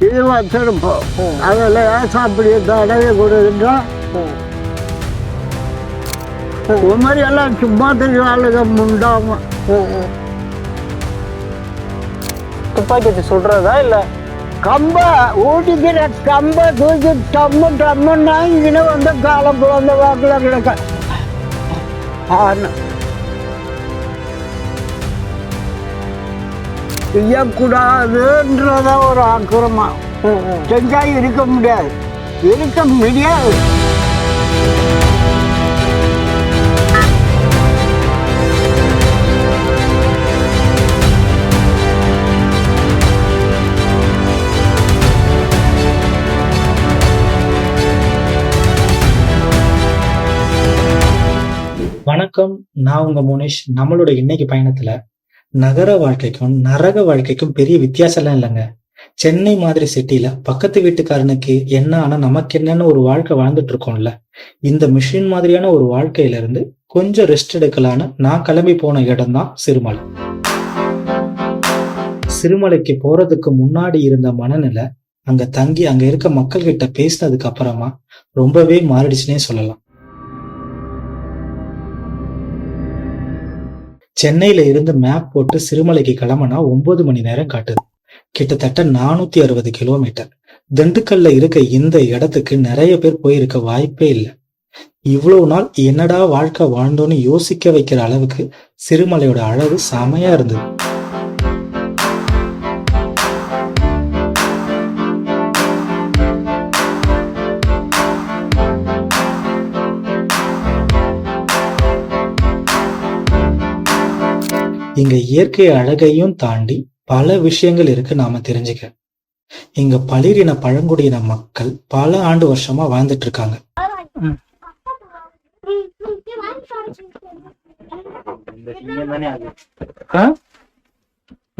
இது வச்சிருப்போம் அதில் சாப்பிடிய தடவை கொடுத்துட்டா ஒரு மாதிரி எல்லாம் சும்மா தெரியும் ஆளுங்க முண்டாம துப்பாக்கி சுடுறதா இல்ல? கம்ப ஊட்டிக்கிற கம்ப தூக்கி டம்மு டம்முன்னா இங்கே வந்து காலம் அந்த வாக்கில் கிடக்க. ஆனா செய்யக்கூடாதுன்றத ஒரு ஆக்கிரமா செஞ்சா இருக்க முடியாது. இருக்க முடியாது. வணக்கம். நான் உங்க முனிஷ். நம்மளோட இன்னைக்கு பயணத்துல நகர வாழ்க்கைக்கும் நரக வாழ்க்கைக்கும் பெரிய வித்தியாசம்லாம் இல்லைங்க. சென்னை மாதிரி சிட்டில பக்கத்து வீட்டுக்காரனுக்கு என்ன ஆனா நமக்கு என்னன்னு ஒரு வாழ்க்கை வாழ்ந்துட்டு இருக்கோம்ல. இந்த மிஷின் மாதிரியான ஒரு வாழ்க்கையில இருந்து கொஞ்சம் ரெஸ்ட் எடுக்கலான்னு நான் கிளம்பி போன இடம் தான் சிறுமலை. சிறுமலைக்கு போறதுக்கு முன்னாடி இருந்த மனநிலை அங்க தங்கி அங்க இருக்க மக்கள் கிட்ட பேசினதுக்கு அப்புறமா ரொம்பவே மாறிடுச்சுன்னே சொல்லலாம். சென்னையில இருந்து மேப் போட்டு சிறுமலைக்கு கிளம்புனா ஒன்பது மணி நேரம் காட்டுது. கிட்டத்தட்ட நானூத்தி அறுபது கிலோமீட்டர் திண்டுக்கல்ல இருக்க இந்த இடத்துக்கு நிறைய பேர் போயிருக்க வாய்ப்பே இல்லை. இவ்வளவு நாள் என்னடா வாழ்க்கை வாழ்ந்தோன்னு யோசிக்க வைக்கிற அளவுக்கு சிறுமலையோட அழகு செமையா இருந்தது. இங்க இயற்கை அழகையும் தாண்டி பல விஷயங்கள் இருக்கு நாம தெரிஞ்சுக்க. இங்க பளிரின பழங்குடியின மக்கள் பல ஆண்டு வருஷமா வாழ்ந்துட்டு இருக்காங்க.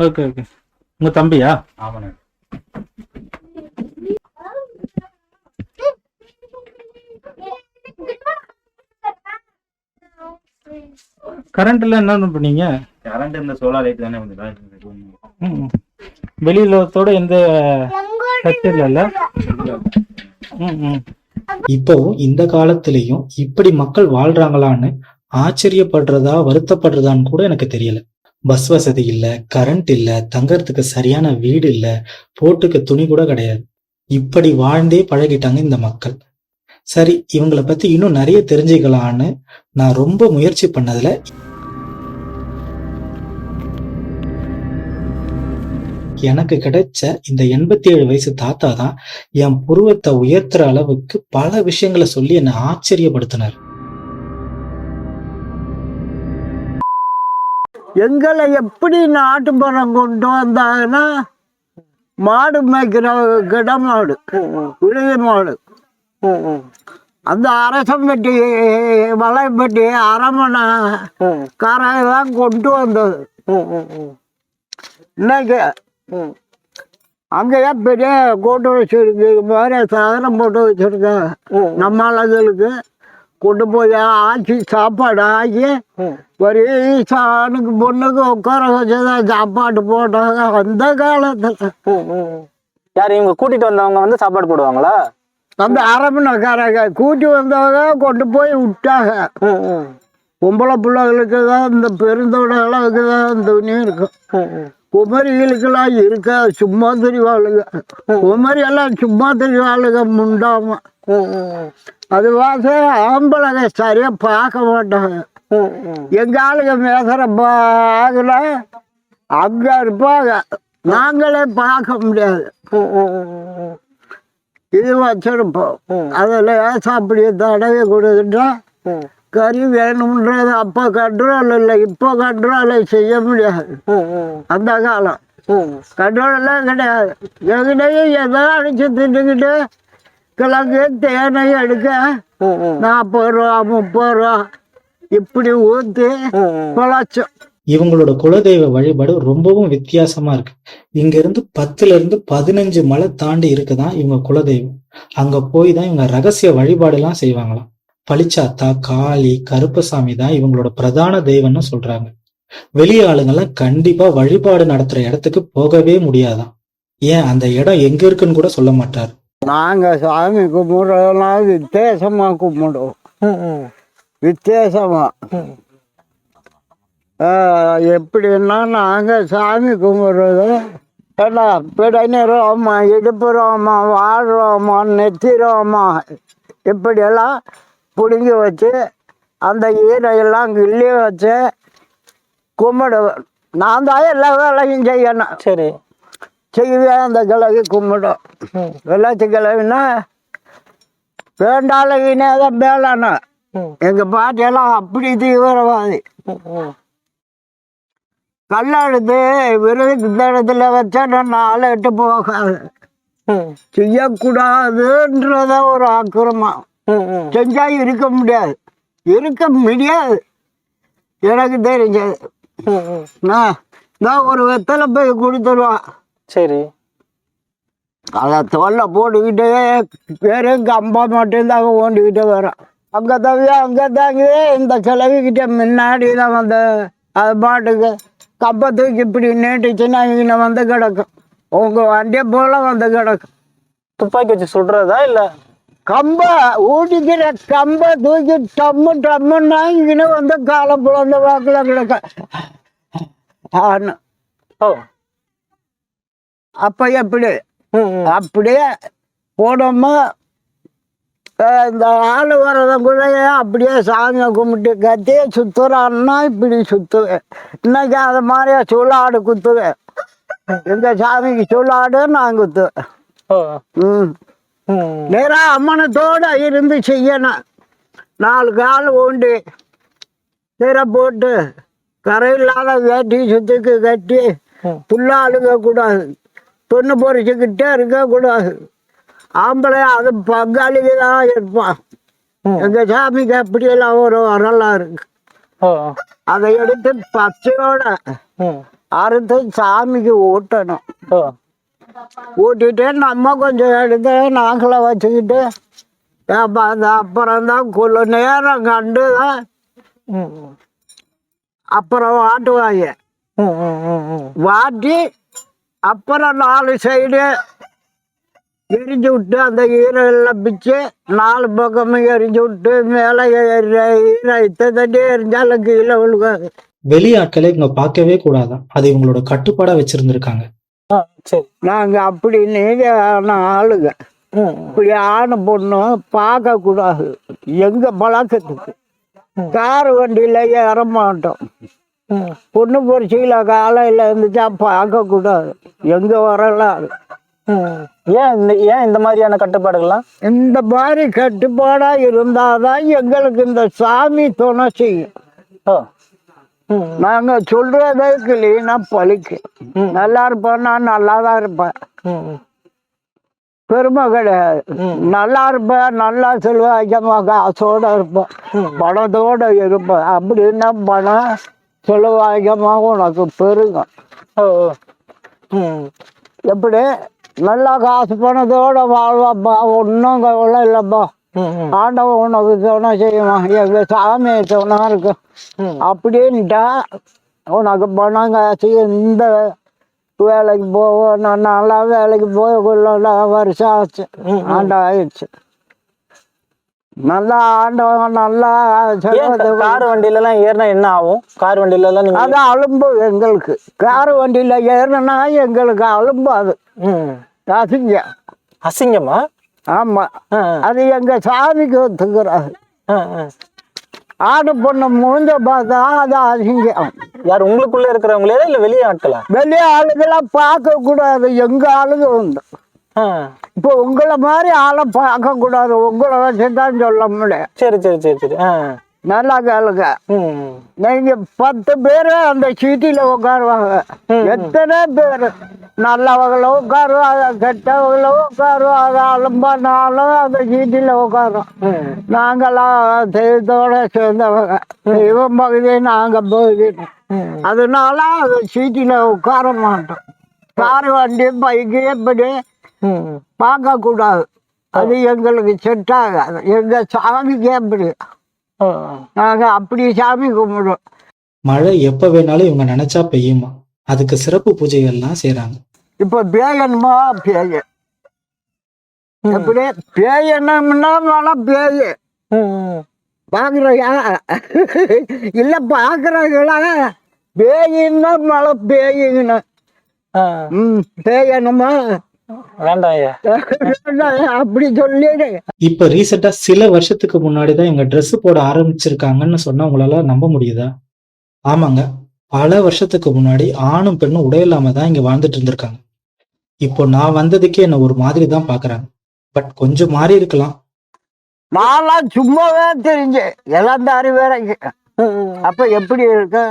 Okay okay. உங்க தம்பியா? ஆமாண்ணே. கரண்ட்ல என்ன பண்ணீங்க? கரண்ட் இந்த சோலார் லைட் தானே வந்து. வெளியிலத்தோட எந்த ம் இப்பவும் இந்த காலத்திலயும் இப்படி மக்கள் வாழ்றாங்களான்னு ஆச்சரியப்படுறதா வருத்தப்படுறதான்னு கூட எனக்கு தெரியல. பஸ் வசதி இல்ல கரண்ட் இல்ல தங்கறதுக்கு சரியான வீடு இல்ல போட்டுக்க துணி கூட கிடையாது. இப்படி வாழ்ந்தே பழகிட்டாங்க இந்த மக்கள். சரி இவங்கள பத்தி இன்னும் நிறைய தெரிஞ்சுக்கலான்னு நான் ரொம்ப முயற்சி பண்ணதுல எனக்கு கிடைச்ச இந்த எண்பத்தி ஏழு வயசு தாத்தா தான் என் புருவத்தை உயர்த்துற அளவுக்கு பல விஷயங்களை சொல்லி என்னை ஆச்சரியப்படுத்தினார். எங்களை எப்படி நாட்டு மரம் கொண்டு வந்தாங்கன்னா மாடு மேய்க்கிற கிட மாடு விழுது மாடு. அந்த அரசம் பெட்டி அரமனா அரமனை காரெல்லாம் கொண்டு வந்தது. இன்னைக்கு அங்கேயே பெரிய கூட்டு வச்சிருக்கு? இது மாதிரி சாதனம் போட்டு வச்சிருக்கேன். நம்ம ஆளுங்களுக்கு கொண்டு போய் ஆக்கி சாப்பாடு ஆக்கி ஒரே சாணுக்கு பொண்ணுக்கு உட்கார வச்சுதான் சாப்பாடு போட்டாங்க அந்த காலத்துல. யார் இவங்க கூட்டிட்டு வந்தவங்க வந்து சாப்பாடு போடுவாங்களா? அந்த அரமணைக்காரங்க கூட்டி வந்தவங்க கொண்டு போய் விட்டாங்க. பொம்பளை பிள்ளைகளுக்கு தான் இந்த பெருந்தோட அளவுக்கு தான் துணி இருக்கும் குமரிகளுக்கெல்லாம் இருக்க சும்மா தெரிவாளுங்க. குமரி எல்லாம் சும்மா தெரிவாளுங்க முண்டாம. அது வாச ஆம்பளைங்க சரியா பார்க்க மாட்டாங்க. எங்க ஆளுங்க மேசர பாகல அங்க இருப்பாங்க. நாங்களே பார்க்க முடியாது. இது வச்சிருப்போம். அதில் சாப்பிடிய தடவை கொடுத்துட்டா கறி வேணும்ன்றது அப்போ கண்ட்ரோல் இல்லை இப்போ கண்ட்ரோல் செய்ய முடியாது. அந்த காலம். கண்ட்ரோல்லாம் கிடையாது. எங்கடையும் எதோ அடிச்சு தின்னுக்கிட்டு கிழங்கு தேனை எடுக்க நாற்பது ரூபா முப்பது ரூபா இப்படி ஊற்றி பொழைச்சோம். இவங்களோட குலதெய்வ வழிபாடு ரொம்பவும் வித்தியாசமா இருக்கு. இங்க இருந்து பத்துல இருந்து பதினஞ்சு மலை தாண்டி இருக்குதான் இவங்க குலதெய்வம். அங்க போய் தான் இவங்க ரகசிய வழிபாடு எல்லாம் செய்வாங்களாம். பளிச்சாத்தா காளி கருப்பசாமி தான் இவங்களோட பிரதான தெய்வம்னு சொல்றாங்க. வெளிய ஆளுங்கெல்லாம் கண்டிப்பா வழிபாடு நடத்துற இடத்துக்கு போகவே முடியாதாம் ஏன்? அந்த இடம் எங்க இருக்குன்னு கூட சொல்ல மாட்டார். நாங்க சாமி கும்பிடுறதெல்லாம் வித்தியாசமா கும்பிடுவோம். வித்தியாசமா. எப்படின்னா நாங்க சாமி கும்பிடுறது ஏடா பிடனி ரோமா இடுப்பு ரோமா வால் ரோமா நெத்தி ரோமா இப்படியெல்லாம் பிடுங்கி வச்சு அந்த ஈரையெல்லாம் கிள்ளி வச்சு கும்பிடுவேன் நான் தான் எல்லா வேலையும் செய்யணும். சரி. செய்வேன் அந்த கிழவி கும்பிடும். வெள்ளாச்சி கிழவின்னா வேண்டாளவினே தான் வேளாண்ணா ம், எங்க பாட்டியெல்லாம் அப்படி தீவிரவாதி. கல்லை எடுத்து இந்த இடத்துல வச்சா நான் நாலு எட்டு போகாது. செய்யக்கூடாதுன்றத ஒரு ஆக்கிரமம். செஞ்சா இருக்க முடியாது. இருக்க முடியாது. எனக்கு தெரிஞ்சது. நான் நான் ஒரு வெத்தலை போய் கொடுத்துருவான். சரி. அதை தோல்ல போட்டுக்கிட்டே வெறும் கம்பா மட்டும்தான் அவன் ஓண்டிக்கிட்டே வரான். அங்கே தவிர அங்கே தாங்க இந்த கிளவிக்கிட்ட முன்னாடி தான் வந்து அது பாட்டுக்கு கம்பை தூக்கி இப்படி நீட்டுச்சுன்னா இங்கே வந்து கிடக்கும். உங்க வண்டியை போல வந்து கிடக்கும். துப்பாக்கி வச்சு சுடுறதா இல்ல? கம்ப ஊட்டிக்கிற கம்பை தூக்கி டம்மு டம்முன்னா இங்கே வந்து காலை புலந்த வாக்கில் கிடக்கும் ஆன்னு ஓ. அப்போ எப்படி. அப்படியே அஹ், இந்த ஆள் கூட அப்படியே சாமியை கும்பிட்டு கத்தியே சுத்துறான்னா இப்படி சுத்துவேன் இன்னைக்கு அது மாதிரியா சுள்ளாடு குத்துவேன் எங்க சாமிக்கு சுள்ளாடு நான் குத்துவேன் ம், நேரா அம்மனத்தோட இருந்து செய்யணும். நாலு கால் ஊண்டி நேரா போட்டு கரை இல்லாத வேட்டி சுத்துக்கு கட்டி. புல்லா அழுக கூடாது பொண்ணு பொறிச்சுக்கிட்டே இருக்க கூடாது ஆம்பளை அது பங்காளிக்கு தான் இருப்பான். எங்க சாமிக்கு அப்படியெல்லாம் ஒரு வரலாறு இருக்கு. அதை எடுத்து பச்சையோட அறுத்து சாமிக்கு ஊட்டணும். கூட்டிகிட்டு ஊட்டிட்டு நம்ம கொஞ்சம் எடுத்து நாங்கள வச்சுக்கிட்டு ஏப்பா, அப்புறம் தான் கொள்ள நேரம் கண்டு தான். அப்புறம் வாட்டுவாங்க வாட்டி அப்புறம் நாலு சைடு எரிஞ்சு விட்டு அந்த ஈரெல்லாம் பிச்சு நாலு பக்கமும் எரிஞ்சு விட்டு மேலே ஈர இத்த தட்டி எரிஞ்சாலும் கீழே விழுகாது. வெளியாட்களை இவங்க பார்க்கவே கூடாதான். அது இவங்களோட கட்டுப்பாடா வச்சிருந்துருக்காங்க. நாங்கள் அப்படி நீதியான ஆளுங்க. இப்படி ஆணு பொண்ணு பார்க்கக்கூடாது. எங்கள் பழக்கத்துக்கு. கார் வண்டியில் ஏற மாட்டோம். பொண்ணு பொறிச்சியில் காலையில் இருந்துச்சா பார்க்கக்கூடாது. எங்கே வரலாறு. ம். ஏன் இந்த ஏன் இந்த மாதிரியான கட்டுப்பாடுகள்லாம்? இந்த மாதிரி கட்டுப்பாடாக இருந்தால் தான் எங்களுக்கு இந்த சாமி துணை செய்யும் நாங்கள் சொல்கிறதே கிளீனாக பழிக்கும் நல்லா இருப்பேன்னா நல்லா தான் இருப்பேன். பெருமை கிடையாது நல்லா இருப்பேன் நல்லா செல்வாய்க்கமாக காசோட இருப்பேன். பணத்தோட இருப்பேன். அப்படின்னா பணம் செலவாய்க்கமாக உனக்கு பெருகும். ம். எப்படி? நல்லா காசு பணத்தோட வாழ்வாப்பா ஒன்றும் கவலை இல்லைப்பா. ஆண்டவன் உனக்கு துணை செய்வான். எங்க சாமி துணை இருக்கு ம். அப்படின்ட்டா உனக்கு பணம் காசு இந்த வேலைக்கு போவோம் நான் நல்லா வேலைக்கு போய் கொள்ள வருஷம் ஆச்சு. ஆண்டு ஆயிடுச்சு நல்லா ஆண்டவன் நல்லா கார் வண்டியில எல்லாம் ஏறினா என்ன ஆகும்? கார் வண்டியில எல்லாம் அது அலும்பு எங்களுக்கு. கார் வண்டியில் ஏறினா எங்களுக்கு அலும்பு அது ம். அசிங்க அசிங்கமா? ஆமாம் அது எங்கள் சாமிக்கு ஒத்துக்கிறாரு. ஆடு பொண்ணு முடிஞ்ச பார்த்தா அது அசிங்கம். யார் உங்களுக்குள்ள இருக்கிறவங்களே இல்ல வெளியே ஆட்களா? வெளியே ஆளுங்கெல்லாம் பார்க்க கூடாது எங்க ஆளுங்க உண்டு. இப்போ உங்களை மாதிரி ஆளை பார்க்க கூடாது உங்களை வச்சு தான் சொல்ல முடியும். சரி சரி சரி சரி. ஆ. நல்லா கேளுங்க. நீங்க பத்து பேர் அந்த சீட்டில உட்காருவாங்க. எத்தனை பேர்? நல்லவங்களும் உட்காருவாங்க கெட்டவங்களும் உட்காருவாங்க அலும்பானாலும் அந்த சீட்டில உட்காரும். நாங்களாம் தெய்வத்தோட சேர்ந்தவங்க. தெய்வம் பகுதி நாங்க பகுதி. அதனால அந்த சீட்டில் உட்கார மாட்டோம். கார் வண்டி பைக்கு எப்படி. பார்க்க கூடாது அது எங்களுக்கு செட் ஆகாது. எங்க சாமிக்கு அப்படி ஆ. நாங்க அப்படி சாமி கும்பிடுவோம் மழை எப்ப வேணாலும் இவங்க நினைச்சா பெய்யுமா? அதுக்கு சிறப்பு பூஜைகள்லாம் செய்றாங்க. இப்ப பேயணுமா பேய. எப்படி? பேய. ம், ம். பாக்குறையா இல்ல பாக்குறாங்களா? பேயின்னா மழை பேயுங்கண்ணா ஆ, ம் பேயணுமா வேண்டாம் ஐயா அப்படி சொல்லிடு இப்ப ரீசெண்டா சில வருஷத்துக்கு முன்னாடி தான் இவங்க Dress போட ஆரம்பிச்சிருக்காங்கன்னு சொன்னா உங்களால நம்ப முடியுதா? ஆமாங்க. பல வருஷத்துக்கு முன்னாடி ஆணும் பெண்ணும் உடை இல்லாம தான் இங்க வாழ்ந்துட்டு இருந்திருக்காங்க. இப்போ நான் வந்ததுக்கே என்ன ஒரு மாதிரி தான் பாக்குறாங்க. பட் கொஞ்சம் மாறி இருக்கலாம். நான்லாம் சும்மாவே தெரிஞ்சு ம், ம், அப்ப எப்படி இருக்கு?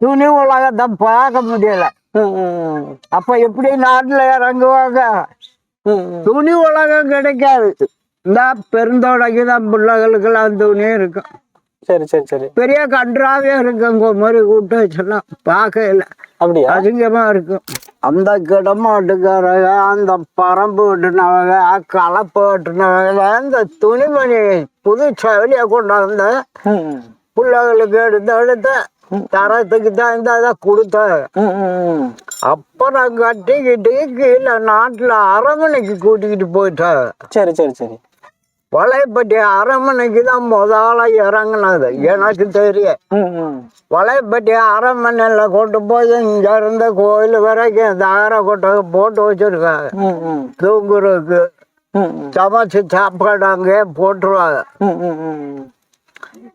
துணி உலகத்தை பார்க்க முடியல. அப்ப எப்படி நாட்டுல இறங்குவாங்க. துணி உலகம் கிடைக்காது. இந்த பெருந்தோடைக்கு தான் பிள்ளைகளுக்கெல்லாம் துணி இருக்கும். சரி சரி சரி. பெரிய கன்றாவே இருக்கும் மாதிரி கூட்டு வச்செல்லாம் பார்க்கல அப்படியா? அதிகமா இருக்கும். அந்த கிடமாட்டுக்காரங்க அந்த பரம்பு வெட்டினவங்க கலப்பு வெட்டினவங்க இந்த துணிமணி புது சவலியை கொண்டாந்து. பிள்ளைகளுக்கு எடுத்து எடுத்து தரத்துக்கு தான் இந்த இதை கொடுத்தாங்க. அப்புறம் கட்டிக்கிட்டு கீழே நாட்டில் அரமனைக்கு கூட்டிக்கிட்டு போயிட்டாங்க சரி சரி சரி வளைப்பட்டி அரமனைக்கு தான் முதல்ல இறங்குனது எனக்கு தெரியும். வளைப்பட்டி அரண்மனையில் கொண்டு போய் இங்க இருந்த கோயில் வரைக்கும் தார கொட்டை போட்டு வச்சிருக்காங்க. தூங்குறதுக்கு. சமைச்சு சாப்பாடு அங்கேயே போட்டுருவாங்க.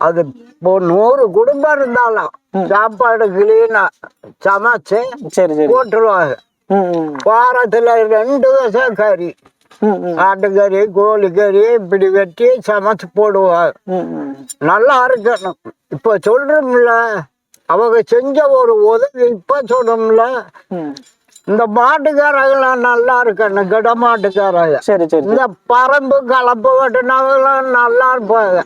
அது இப்போ நூறு குடும்பம் இருந்தாலும் சாப்பாடு கிளீனா சமைச்சு சரி போட்டுருவாங்க. வாரத்துல ரெண்டு வருஷம் கறி. ஆட்டுக்கறி கோழிக்கறி இப்படி வெட்டி சமைச்சு போடுவாங்க. நல்லா இருக்கணும் இப்போ சொல்றோம்ல அவங்க செஞ்ச ஒரு உதவி இப்ப சொல்றோம்ல. இந்த மாட்டுக்காரங்களாம் நல்லா இருக்கணும் கிட மாட்டுக்காரங்க. சரி சரி. இந்த பரம்பு கலப்பு வெட்டினவங்களாம் நல்லா இருப்பாங்க.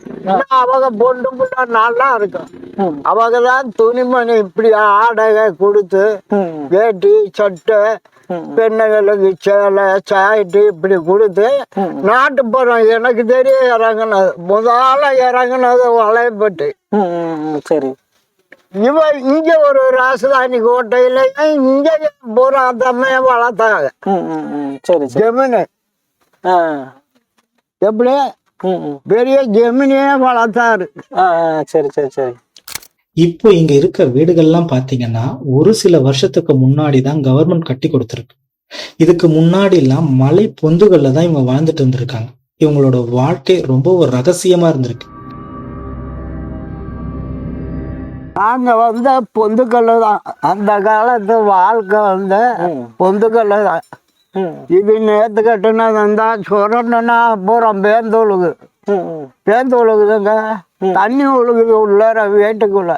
அவங்க பொண்டு புள்ள நல்லா இருக்கும். அவங்க தான் துணிமணி இப்படி ஆடகை கொடுத்து வேட்டி சட்டை. பெண்ணுகளுக்கு சேலை சாய்ட்டு இப்படி கொடுத்து நாட்டுப்புறம் எனக்கு தெரிய இறங்குனது. முதல்ல இறங்குனது வளையப்பட்டு. சரி. இவ இங்க ஒரு ராசதானி கோட்டையில இங்க பூரா தம்மைய வளர்த்தாங்க. சரி சரி. ஜெமினி. ஆ. எப்படி. பெரிய ஜெமினியே வளர்த்தாரு. சரி சரி சரி. இப்போ இங்க இருக்க வீடுகள்லாம் பாத்தீங்கன்னா ஒரு சில வருஷத்துக்கு முன்னாடி தான் கவர்மெண்ட் கட்டி கொடுத்துருக்கு. இதுக்கு முன்னாடி எல்லாம் மலை பொந்துகள்ல தான் இவங்க வாழ்ந்துட்டு இருந்திருக்காங்க. இவங்களோட வாழ்க்கை ரொம்ப ஒரு ரகசியமா இருந்திருக்கு. நாங்க வந்து பொந்துக்கல்லு தான். அந்த காலத்து வாழ்க்கை வந்து. பொந்துக்கல்லு தான். இது நேத்து கட்டுனது இருந்தா சுரண்டுனா பூரா பேந்து ஒழுகு. பேந்து ஒழுகுதுங்க. தண்ணி ஒழுகுது உள்ளார வீட்டுக்குள்ள.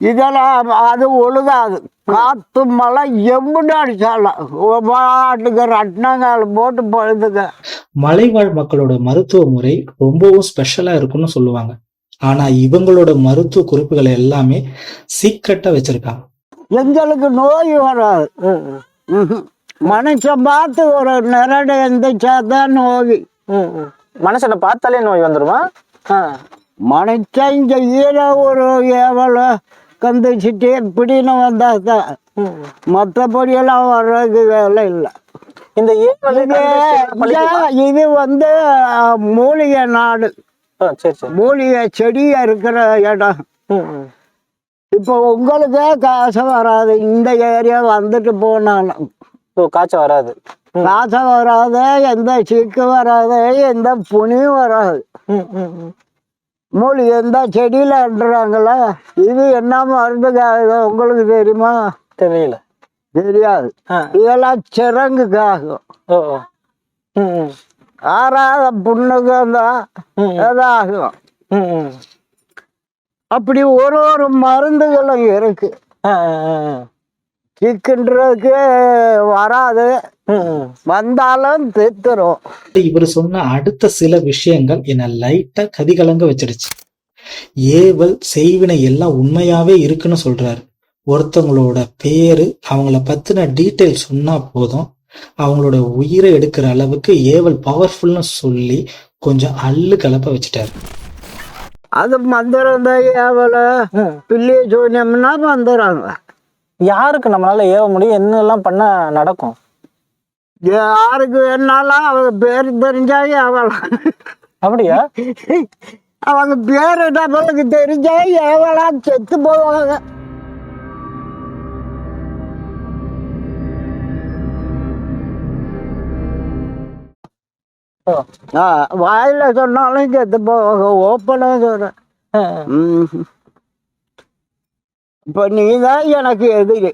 இதெல்லாம் அது ஒழுகாது. காத்து மழை எம்புட்டு அடிச்சாலும். பாட்டுக்கு ரட்னங்கால் போட்டு பழுதுங்க. மலைவாழ் மக்களோட மருத்துவ முறை ரொம்பவும் ஸ்பெஷலா இருக்கும்னு சொல்லுவாங்க. ஆனா இவங்களோட மருத்துவ குறிப்புகளை எல்லாமே சீக்கிரட்டா வச்சிருக்காங்க எங்களுக்கு நோய் வராது. மனுஷன் பார்த்து ஒரு நிரட எந்திரிச்சாதான் நோய். மனுஷனை பார்த்தாலே நோய் வந்துருமா ஆ மனுஷன் இங்க ஈர ஒரு ஏவல கந்துச்சிட்டு இப்படின்னு வந்தா தான் ம், ம். மற்றபடியெல்லாம் வர்றதுக்கு வேலை இல்லை இந்த இது வந்து மூலிகை நாடு மூலிகை செடியா இருக்கிற இடம். இப்போ உங்களுக்கே காசு வராது. இந்த ஏரியா வந்துட்டு போனாலும். காய்ச்சல் வராது. ம், காசு வராது எந்த சீக்கு வராது எந்த புனியும் வராது. மூலிகை எந்த செடியில நடுறாங்களா இது என்ன மருந்துக்காகுது உங்களுக்கு தெரியுமா? தெரியல. தெரியாது. இதெல்லாம் சிறங்குக்காகும் ஆறாத புண்ணுக்கு தான் ம், ம். இதாகும் ம், ம். அப்படி ஒரு ஒரு மருந்துகளும் இருக்கு. சிக்குன்றதுக்கு வராது. வந்தாலும் தித்துரும் இவர் சொன்ன அடுத்த சில விஷயங்கள் என்னை லைட்டா கதிகலங்க வச்சிடுச்சு ஏவல் செய்வினை எல்லாம் உண்மையாவே இருக்குன்னு சொல்றாரு ஒருத்தவங்களோட பேரு அவங்கள பத்தின டீட்டெயில் சொன்னா போதும் அவங்களோட உயிரை எடுக்கிற அளவுக்கு ஏவல் பவர்ஃபுல்னு சொல்லி கொஞ்சம் அள்ளு கலப்ப வச்சுட்டாரு. அது மந்திரம் தான் ஏவல. பில்லி சூன்யம்னா வந்துடுறாங்க யாருக்கு நம்மளால ஏவ முடியும்? என்னெல்லாம் பண்ணா நடக்கும்? யாருக்கு வேணாலும் அவங்க பேர் தெரிஞ்சாயே அவளாம் அப்படியா? அவங்க பேர் நம்மளுக்கு தெரிஞ்சா எவளாம் செத்து போவாங்க. வாயில சொன்னாலும் செத்து போவாங்க ஓப்பனா சொல்றேன் ம். இப்ப நீ தான் எனக்கு எதிரி.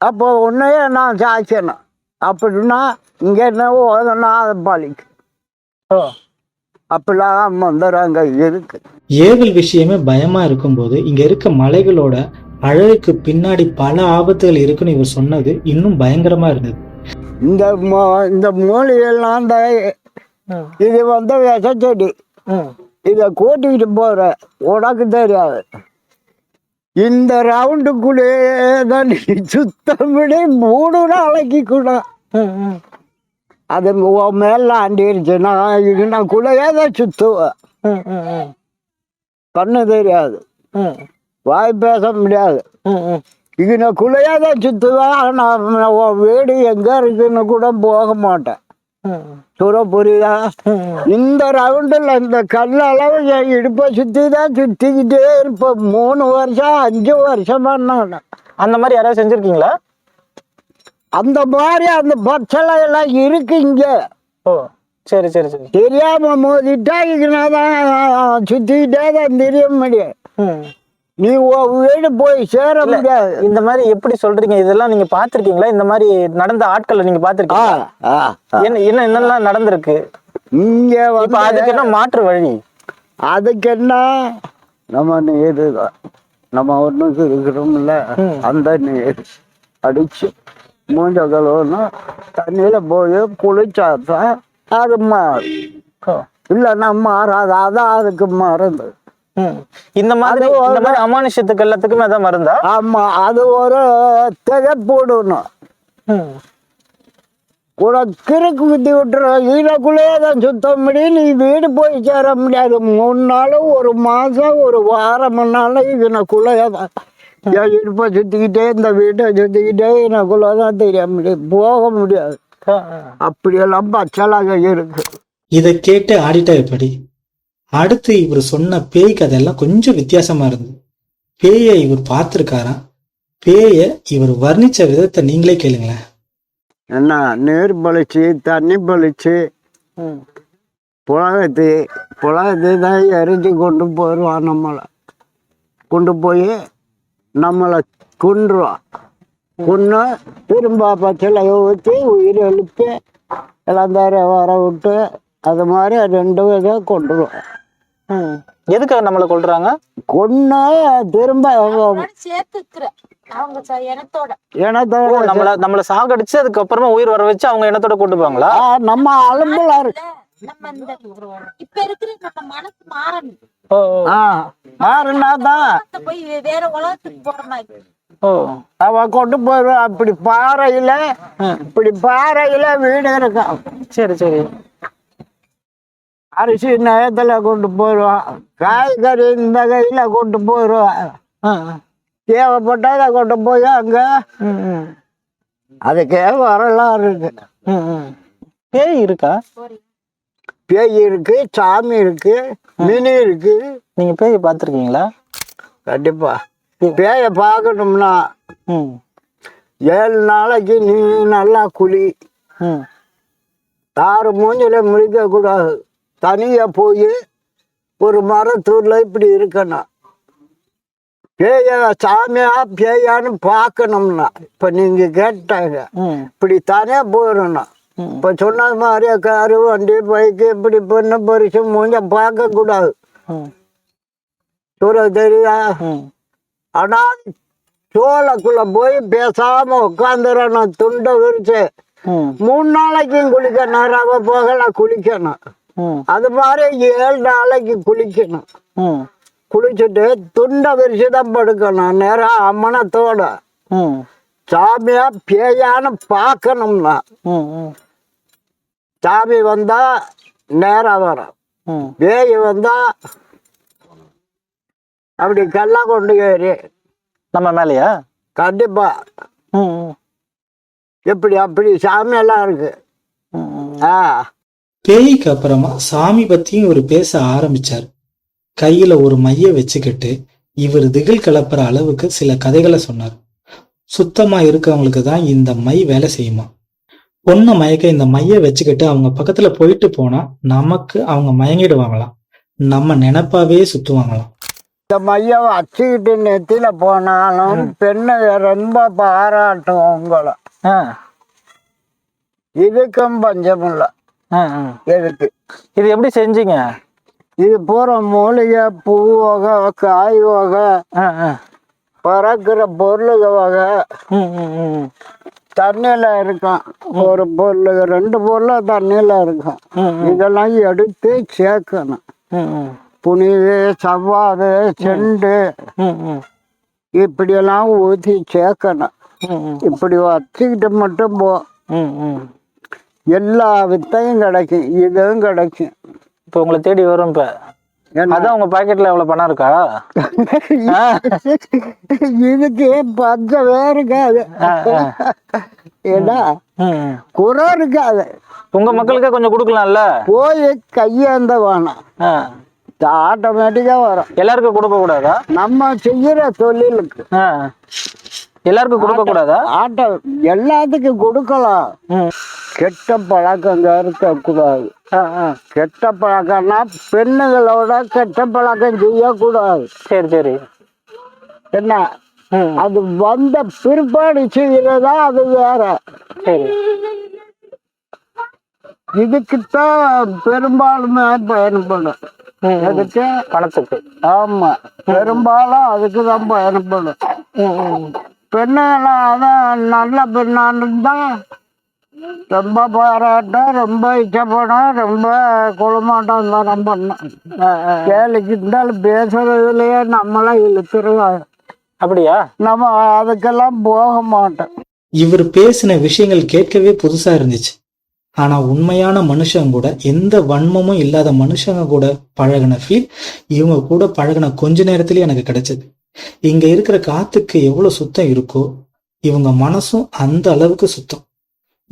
அப்போ உன்னையே நான் சாய்ச்சணும். அப்படின்னா இங்க என்ன ஓதனா அதை பழிக்கு. ஓ. அப்படிலாம் மந்திரங்க இருக்கு. ஏவல் விஷயமே பயமா இருக்கும்போது இங்க இருக்க மலைகளோட அழகுக்கு பின்னாடி பல ஆபத்துகள் இருக்குன்னு இவர் சொன்னது இன்னும் பயங்கரமா இருந்தது. இந்த மோ- இந்த மூலிகைலாம் ம். இது வந்து விஷச்செடி ம். இதை கூட்டிகிட்டு போற உனக்கு தெரியாது இந்த ரவுண்டுக்குள்ளேயே தான் நீ சுத்தப்படி மூணு நாளைக்கு கூட. அது மேல ஆண்டிருச்சுன்னா இதுக்குள்ளேயே தான் சுத்துவேன். கண்ணு தெரியாது. வாய் பேச முடியாது இதுக்குள்ளேயே தான் சுத்துவேன் நான் வீடு எங்க இருக்குன்னு கூட போக மாட்டேன். சுர புரியுதா. இந்த ரவுண்டில் இந்த கல் அளவு என் இடுப்பை சுற்றி தான் சுற்றிக்கிட்டே இருப்பேன். மூணு வருஷம் அஞ்சு வருஷமா நான். அந்த மாதிரி யாராவது செஞ்சிருக்கீங்களா? அந்த மாதிரி அந்த பச்சளை எல்லாம் இருக்கு இங்க. ஓ சரி சரி சரி. தெரியாம மோதிட்டா தான் சுத்திக்கிட்டே தான் தெரிய முடியும். நீ வீடு போய் சேர முடியாது இந்த மாதிரி எப்படி சொல்றீங்க? இதெல்லாம் நீங்க பாத்திருக்கீங்களா இந்த மாதிரி நடந்த ஆட்களை நீங்க ஆ. என்ன என்ன என்னெல்லாம் நடந்திருக்கு? இங்க இப்ப அதுக்கு என்ன மாற்று வழி? அதுக்கு என்ன? நம்ம நீர் நம்ம ஒண்ணுக்கு இருக்கிறோம்ல. அந்த நீர் அடிச்சு மூஞ்ச கழுவணும் தண்ணியில போய் குளிச்சாதான் அது மாறும். இல்லைன்னா மாறாது. அதான் அதுக்கு மருந்து. ம். இந்த மாதிரி இந்த மாதிரி அமானுஷத்துக்கு எல்லாத்துக்குமே அதான் மருந்தா? ஆமா அது ஒரு திகப்போடணும் ம். கூட கிறுக்கு குத்தி விட்டுரும் ஈரக்குள்ளேயே தான் சுத்த முடியும் நீ வீடு போய் சேர முடியாது. மூணு நாளும் ஒரு மாசம் ஒரு வாரம்னாலும் இதனக்குள்ளேயே தான். என் இடுப்பை சுத்திக்கிட்டே இந்த வீட்டை சுத்திக்கிட்டே எனக்குள்ள தான் தெரிய முடியும் போக முடியாது. அப்படியெல்லாம் பச்சலாக இருக்கு. இதை கேட்டு ஆடிட்டா எப்படி? அடுத்து இவர் சொன்ன பேய் கதையெல்லாம் கொஞ்சம் வித்தியாசமா இருந்தது. பேயை இவர் பார்த்திருக்காராம். பேய இவர் வர்ணிச்ச விதத்தை நீங்களே கேளுங்களேன். என்ன நீர் பளிச்சு தண்ணி பளிச்சு. ம். புலகத்து புலகத்தை தான் எரிஞ்சு கொண்டு போயிடுவான் நம்மளை. கொண்டு போய் நம்மளை கொன்றுவான். கொன்று திரும்ப பச்சளை ஊற்றி உயிர் எழுப்பி எல்லாம் தர வர விட்டு அது மாதிரி ரெண்டு விதம் கொண்டுருவோம். எதுக்காக நம்மளை கொல்றாங்க? கொன்று திரும்ப இனத்தோட. நம்மள நம்மள சாகடிச்சு அதுக்கப்புறமா உயிர் வர வச்சு அவங்க இனத்தோட கூட்டு போவாங்களா நம்ம அலும்புல இருக்கு நம்ம இந்த இப்ப இருக்கிற நம்ம மனசு மாறணும். போய் வேற உலகத்துக்கு போற மாதிரி. அவ கொண்டு போயிடுவான் அப்படி பாறையில இப்படி பாறையில வீடு இருக்கும் சரி சரி. அரிசி நயத்துல கொண்டு போயிடுவான் காய்கறி இந்த கையில கொண்டு ஆ. தேவைப்பட்டதை கொண்டு போய் அங்க. அதுக்கே வரலாறு இருக்கு. பேய் இருக்கா? பேய் இருக்கு சாமி இருக்கு மினி இருக்கு. நீங்க பேய் பார்த்திருக்கீங்களா? கண்டிப்பா. பேயை பார்க்கணும்னா ஏழு நாளைக்கு நீ நல்லா ம். யாரு மூஞ்சில முழிக்க கூடாது தனியா போய் ஒரு மரத்தூர்ல இப்படி இருக்கணும். பேய சாமியா பேயான்னு பார்க்கணும்னா இப்ப நீங்க கேட்டாங்க. இப்படி தானே போயிடணும். இப்ப சொன்ன மாதிரி காரு வண்டி பைக்கு இப்படி பண்ண பரிசு மூஞ்ச பார்க்க கூடாது. ம். சொல்ல தெரியுதா ம். ஆனா சோளக்குள்ள போய் பேசாம உட்காந்துடணும் துண்டை விரிச்சு. மூணு நாளைக்கும் குளிக்கணும் ரவை போகல குளிக்கணும். அது மாதிரி ஏழு நாளைக்கு குளிக்கணும். குளிச்சுட்டு துண்டை விரிச்சு தான் படுக்கணும். நேரம் அம்மனத்தோட சாமியா பேயான்னு பார்க்கணும்னா. சாமி வந்தா நேரம் வரும். ம். பேய் வந்தா அப்படி கல்லா கொண்டு ஏறி. நம்ம மேலயா? கண்டிப்பா. இப்படி அப்படி சாமியெல்லாம் இருக்கு. ஆ. பேய்க்கு அப்புறமா சாமி பத்தியும் இவர் பேச ஆரம்பிச்சார். கையில ஒரு மைய வச்சுக்கிட்டு இவர் திகில் கலப்புற அளவுக்கு சில கதைகளை சொன்னார். சுத்தமா இருக்கவங்களுக்கு தான் இந்த மை வேலை செய்யுமா? பொண்ணை மயக்க இந்த மைய வச்சுக்கிட்டு அவங்க பக்கத்துல போயிட்டு போனா நமக்கு அவங்க மயங்கிடுவாங்களாம். நம்ம நினைப்பாவே சுத்துவாங்களாம். இந்த மையம் வச்சுக்கிட்டு நெத்தியில போனாலும் பெண்ணை ரொம்ப பாராட்டும் உங்களை. இதுக்கும் பஞ்சம் எதுக்கு இது எப்படி செஞ்சீங்க இது பூரா மூலிகை பூ வகை காய் வகை. பறக்கிற பொருளுக வகை. தண்ணியில இருக்கும் ஒரு பொருள் ரெண்டு பொருள் தண்ணியில இருக்கும். இதெல்லாம் எடுத்து சேர்க்கணும். புனிது சவ்வாது செண்டு. இப்படியெல்லாம் ஊற்றி சேர்க்கணும். இப்படி வச்சுக்கிட்டு மட்டும் போ. எல்லா வித்தையும் கிடைக்கும் இதுவும் கிடைக்கும் இப்போ உங்களை தேடி வரும் இப்ப? அதான் உங்க பாக்கெட்ல எவ்வளவு பணம் இருக்கா. இதுக்கு பஞ்சமே இருக்காது. ஏன்னா. குறை இருக்காது உங்க மக்களுக்கே கொஞ்சம் கொடுக்கலாம்ல போய் கையேந்த வேணாம் ஆ. ஆட்டோமேட்டிக்காக வரும் எல்லாருக்கும் கொடுக்க கூடாதா நம்ம செய்யற தொழிலுக்கு. எல்லாருக்கும் கொடுக்க கூடாதா ஆட்டோ எல்லாத்துக்கும் கொடுக்கலாம். கெட்ட பழக்கம் இருக்கக்கூடாது. கெட்ட பழக்கம்னா பெண்ணுகளோட கெட்ட பழக்கம் செய்யக்கூடாது. சரி சரி. என்ன. அது வந்த பிற்பாடு செய்யறதா அது வேற. சரி. இதுக்குத்தான் பெரும்பாலுமே பயன்படும். எதுக்கு பணத்துக்கு. ஆமா. பெரும்பாலும் அதுக்கு தான் பயன்படும். பெண்ணெல்லாம் அதான் நல்ல பெண்ணா இருந்தா ரொம்ப பாராட்டம் ரொம்ப இச்சப்படம் ரொம்ப குளமாட்டம் ஆ, ஆ. வேலைக்கு இருந்தாலும் பேசுறதுலயே நம்மளாம் இழுத்துருவாங்க. அப்படியா? நம்ம அதுக்கெல்லாம் போக மாட்டோம். இவர் பேசின விஷயங்கள் கேட்கவே புதுசா இருந்துச்சு. ஆனா உண்மையான மனுஷங்க கூட எந்த வன்மமும் இல்லாத மனுஷங்க கூட பழகின ஃபீல் இவங்க கூட பழகின கொஞ்ச நேரத்திலேயே எனக்கு கிடைச்சது. இங்க இருக்கிற காத்துக்கு எவ்வளவு சுத்தம் இருக்கோ இவங்க மனசும் அந்த அளவுக்கு சுத்தம்.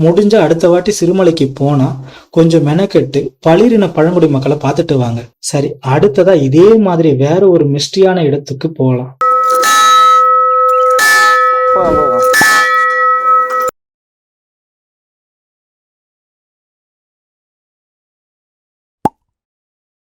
முடிஞ்ச அடுத்த வாட்டி சிறுமலைக்கு போனா கொஞ்சம் மெனக்கெட்டு பளிரின பழங்குடி மக்களை பார்த்துட்டு வாங்க. சரி அடுத்ததா இதே மாதிரி வேற ஒரு மிஸ்டியான இடத்துக்கு போகலாம்